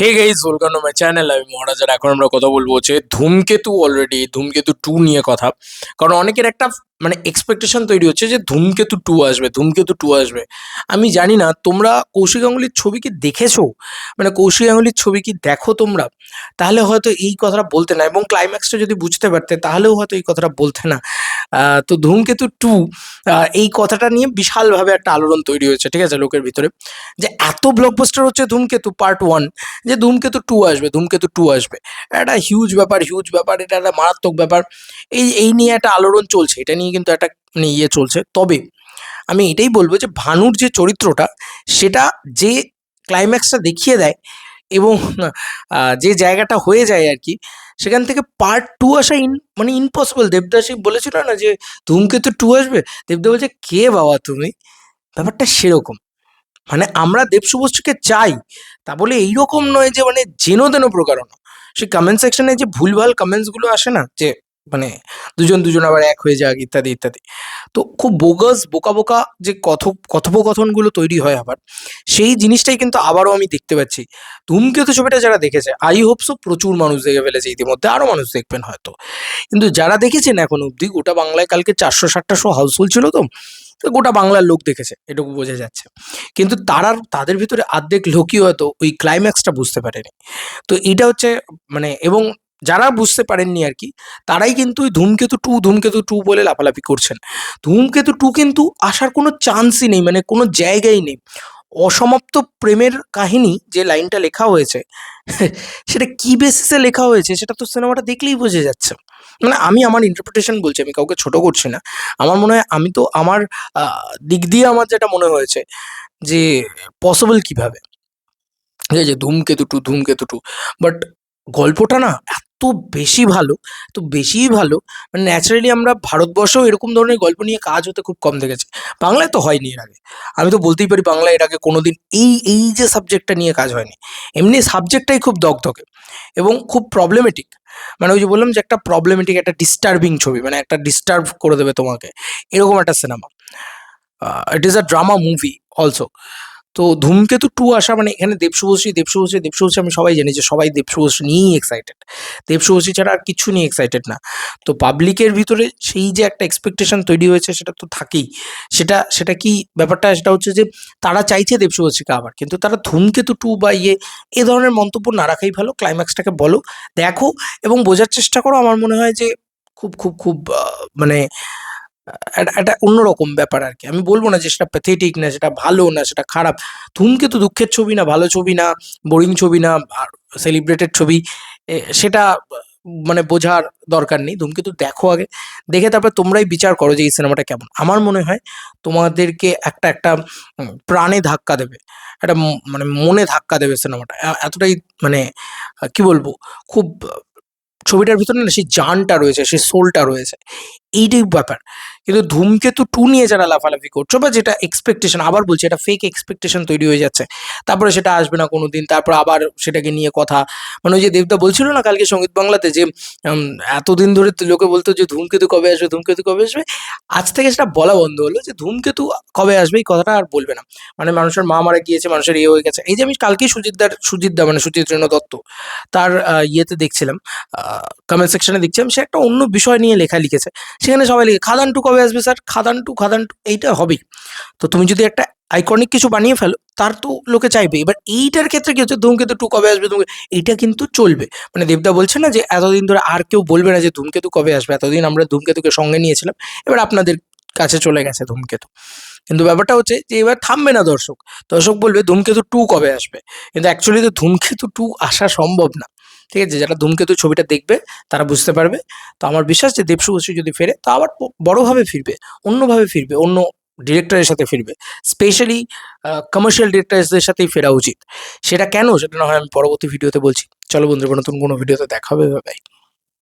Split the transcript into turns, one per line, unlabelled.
Hey guys welcome to my channel আমি মহারাজার এখন আমরা কথা বলব হচ্ছে ধূমকেতু অলরেডি ধূমকেতু টু নিয়ে কথা। কারণ অনেকের একটা মানে এক্সপেকটেশন তৈরি হচ্ছে যে ধূমকেতু টু আসবে, ধূমকেতু টু আসবে। আমি জানি না, তোমরা কৌশিক গাঙ্গুলির ছবি কি দেখেছ? মানে কৌশিক গাঙ্গুলির ছবি কি দেখো তোমরা? তাহলে হয়তো এই কথাটা বলতে না, এবং ক্লাইম্যাক্সটা যদি বুঝতে পারতে, তাহলেও হয়তো এই কথাটা বলতে না। তো ধূমকেতু টু এই কথাটা নিয়ে বিশালভাবে একটা আলোড়ন তৈরি হয়েছে, ঠিক আছে, লোকের ভিতরে। যে এত ব্লকবাস্টার হচ্ছে ধূমকেতু পার্ট ওয়ান যে ধূমকেতু টু আসবে, ধূমকেতু টু আসবে। একটা হিউজ ব্যাপার হিউজ ব্যাপার, এটা একটা মারাত্মক ব্যাপার। এই এই নিয়ে একটা আলোড়ন চলছে, এটা নিয়ে কিন্তু একটা মানে ইয়ে চলছে। তবে আমি এটাই বলব যে ভানুর যে চরিত্রটা, সেটা যে ক্লাইম্যাক্সটা দেখিয়ে দেয় এবং যে জায়গাটা হয়ে যায় আর কি সেখান থেকে পার্ট টু আসা ইন মানে ইম্পসিবল দেবদাসী বলেছিল না যে, ধূমকেতু টু আসবে? দেবদা বলছে, কে বাবা তুমি? ব্যাপারটা সেরকম। মানে আমরা দেবশুভশ্রীকে চাই, তা বলে এইরকম নয় যে মানে যেন তেন প্রকারণা সেই কমেন্ট সেকশনে যে ভুলভাল কমেন্টসগুলো আসে না, যে মানে দুজন দুজন আবার এক হয়ে যাক, ইত্যাদি ইত্যাদি। তো খুব বোগাস, বোকা বোকা যে কথ, কথোপকথনগুলো তৈরি হয় আবার, সেই জিনিসটাই কিন্তু আবারও আমি দেখতে পাচ্ছি। ধূমকেতু ছবিটা যারা দেখেছে, আই হোপসো প্রচুর মানুষ দেখে ফেলেছে, ইতিমধ্যে আরও মানুষ দেখবেন হয়তো। কিন্তু যারা দেখেছেন এখন অবধি, গোটা বাংলায় কালকে চারশো ষাটটা শো হাউসফুল ছিল তো তো গোটা বাংলার লোক দেখেছে, এটুকু বোঝা যাচ্ছে। কিন্তু তারা তাদের ভিতরে অর্ধেক লোকই হয়তো ওই ক্লাইম্যাক্সটা বুঝতে পারেনি। তো এটা হচ্ছে মানে এবং যারা বুঝতে পারেননি আর কি, তারাই কিন্তু ওই ধূমকেতু টু ধূমকেতু টু বলে লাফালাফি করছেন। ধূমকেতু টু কিন্তু আসার কোনো চান্সই নেই মানে কোনো জায়গাই নেই। অসমাপ্ত প্রেমের কাহিনী যে লাইনটা লেখা হয়েছে, সেটা কি বেসিসে লেখা হয়েছে, সেটা তো সিনেমাটা দেখলেই বোঝা যাচ্ছে। মানে আমি আমার ইন্টারপ্রিটেশন বলছি, আমি কাউকে ছোট করছি না। আমার মনে হয় আমি তো আমার দিক দিয়ে আমার যেটা মনে হয়েছে যে পসিবল কীভাবে? ঠিক আছে ধূমকেতু টু ধূমকেতু টু বাট গল্পটা না এত বেশি ভালো, তো বেশিই ভালো। মানে ন্যাচারালি আমরা ভারতবর্ষেও এরকম ধরনের গল্প নিয়ে কাজ হতে খুব কম দেখেছি। বাংলায় তো হয়নি এর আগে। আমি তো বলতেই পারি বাংলায় এর আগে কোনোদিন এই এই যে সাবজেক্টটা নিয়ে কাজ হয়নি। এমনি সাবজেক্টটাই খুব দগদগে এবং খুব প্রবলেমেটিক মানে ওই যে বললাম যে একটা প্রবলেমেটিক একটা ডিস্টার্বিং ছবি মানে একটা ডিস্টার্ব করে দেবে তোমাকে। এরকম একটা cinema it is a drama movie also তো ধূমকেতু টু আসা মানে এখানে দেবশুভশ্রী দেবশুভশ্রী দেবশুভশ্রী আমি সবাই জানি যে সবাই দেবশুভশ্রী নিয়েই এক্সাইটেড দেবশুভশ্রী ছাড়া আর কিছু নিয়ে এক্সাইটেড না। তো পাবলিকের ভিতরে সেই যে একটা এক্সপেকটেশন তৈরি হয়েছে সেটা তো থাকেই। সেটা সেটা কি ব্যাপারটা? সেটা হচ্ছে যে তারা চাইছে দেবশুভশ্রীকে আবার, কিন্তু তারা ধূমকেতু টু বা ইয়ে এ ধরনের মন্তব্য না রাখাই ভালো ক্লাইম্যাক্সটাকে বলো। দেখো এবং বোঝার চেষ্টা করো, আমার মনে হয় যে খুব খুব খুব মানে একটা অন্যরকম ব্যাপার আর কি। আমি বলব না যে সেটা প্যাথেটিক না, সেটা ভালো না, সেটা খারাপ। ধূমকেতু দুঃখের ছবি না, ভালো ছবি না বোরিং ছবি না সেলিব্রেটেড ছবি সেটা মানে বোঝার দরকার নেই। ধূমকেতু দেখো আগে। দেখে তারপর তোমরাই বিচার করো যে এই সিনেমাটা কেমন। আমার মনে হয় তোমাদেরকে একটা একটা প্রাণে ধাক্কা দেবে। একটা মানে মনে ধাক্কা দেবে সিনেমাটা। এতটাই মানে কি বলব, খুব, ছবিটার ভিতরে না সেই জানটা রয়েছে, সেই সোলটা রয়েছে। এইটাই ব্যাপার। কিন্তু ধূমকেতু টু নিয়ে যারা লাফালাফি করছ বা যেটা এক্সপেকটেশন আবার বলছি এটা ফেক এক্সপেকটেশন তৈরি হয়ে যাচ্ছে। তারপরে সেটা আসবে না কোনো দিন তারপর আবার সেটাকে নিয়ে কথা। মানে ওই যে দেবদা বলছিল না কালকে সংগীত বাংলাতে যে এতদিন ধরে লোকে বলতো যে ধূমকেতু কবে আসবে ধূমকেতু কবে আসবে? আজ থেকে সেটা বলা বন্ধ হলো যে ধূমকেতু কবে আসবে, এই কথাটা আর বলবে না। মানে মানুষের মা মারা গিয়েছে, মানুষের ইয়ে হয়ে গেছে। এই যে আমি কালকেই সুজিতদার, সুজিতদা মানে সুচিত্র দত্ত, তার ইয়েতে দেখছিলাম কমেন্ট সেকশনে দেখছিলাম, সে একটা অন্য বিষয় নিয়ে লেখা লিখেছে। সেখানে সবাই লিখে, খাদান টু কবে আসবে sir Khadaan two Khadaan two, এইটা হবেই। তো তুমি যদি একটা আইকনিক কিছু বানিয়ে ফেলো, তার তো লোকে চাইবে এবার এইটার ক্ষেত্রে কি হচ্ছে, ধূমকেতু টু কবে আসবে ধূমকেতু এইটা কিন্তু চলবে। মানে দেবদা বলছে না যে, এতদিন ধরে আর কেউ বলবে না যে, ধূমকেতু কবে আসবে। এতদিন আমরা ধূমকেতুকে সঙ্গে নিয়েছিলাম। এবার আপনাদের কাছে চলে গেছে ধূমকেতু। কিন্তু ব্যাপারটা হচ্ছে যে, এবার থামবে না দর্শক। দর্শক বলবে, ধূমকেতু টু কবে আসবে? কিন্তু অ্যাকচুয়ালি তো ধূমকেতু টু আসা সম্ভব না। ঠিক আছে? যারা ধূমকেতু ছবিটা দেখবে, তারা বুঝতে পারবে। তো আমার বিশ্বাস যে দেবশু বসু যদি ফেরে, তা আবার বড়োভাবে ফিরবে, অন্যভাবে ফিরবে, অন্য ডিরেক্টরের সাথে ফিরবে। স্পেশালি কমার্শিয়াল ডিরেক্টরসদের সাথেই ফেরা উচিত। সেটা কেন? সেটা না হয় আমি পরবর্তী ভিডিওতে বলছি। চলো বন্ধুরা, নতুন কোনো ভিডিওতে দেখাবে